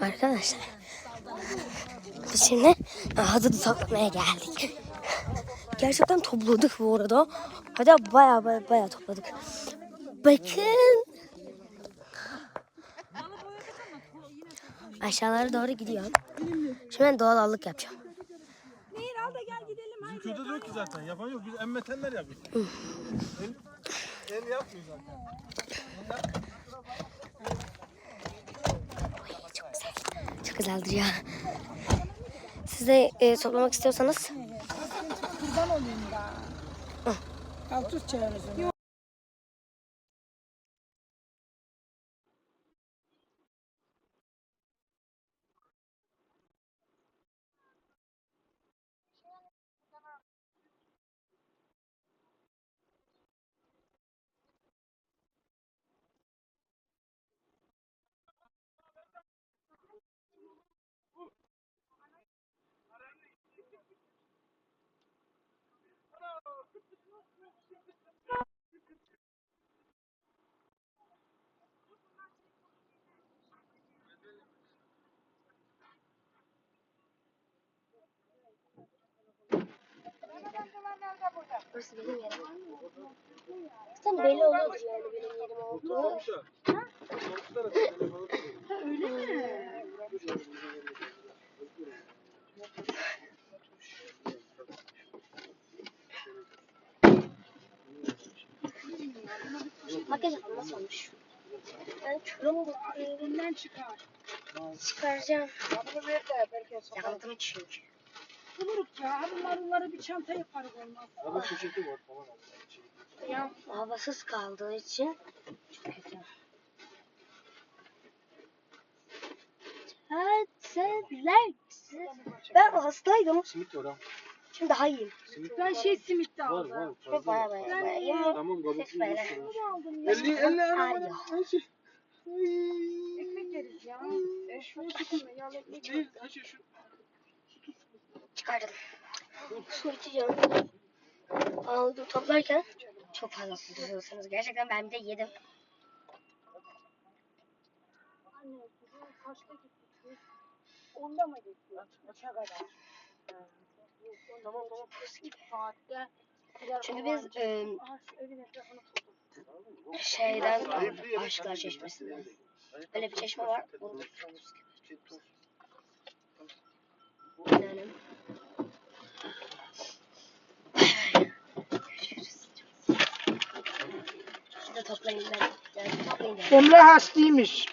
Arkadaşlar. Biz şimdi hazır toplamaya geldik. Gerçekten topladık bu arada. Hatta baya baya baya topladık. Bakın. Aşağılara doğru gidiyorum. Şimdi ben doğal allık yapacağım. Nehir al da gel gidelim Bizim köyde de yok ki zaten. Yapan yok. Biz emmetenler yapıyor. el, el yapmıyor zaten. Çok güzel. Çok güzeldir ya. Siz de e, toplamak istiyorsanız Kurban olayım da. Al tut çağırırız onu. Burası benim yerim. Zaten belli oluyordur yani benim yerim olduğu. Makyaj yapalım nasıl olmuş? Ben çorabı Elinden çıkar. çıkaracağım. Bunu ver de herkes. Yandım çünkü. Buluruk ya. Bunlar bunları bir çanta yaparız olmaz. Ama poşeti var falan. Ya havasız kaldığı için çok kötü. Ben hastaydım. Simit var ha. Şimdi daha iyiyim. Simit Ben şey simit de var aldım. var. Çok Fazla baya var. baya. Tamam kabuklu böyle. yiyorsun. aldım ya. 50 50 Hadi. Ayşe. Ekmek yeriz ya. Eşmeği tutma. Yağlı ekmek Değil, Ayşe şu. Çıkardım. İçeceğim. Aldım toplarken çok fazla su tutuyorsunuz. Gerçekten ben de yedim. Onda mı gittik? Kaça kadar? Tamam tamam. Saatte. Çünkü biz e, şeyden. Aşklar Çeşmesi'nden. Öyle bir çeşme var. Tutuyoruz. Emre hastaymış.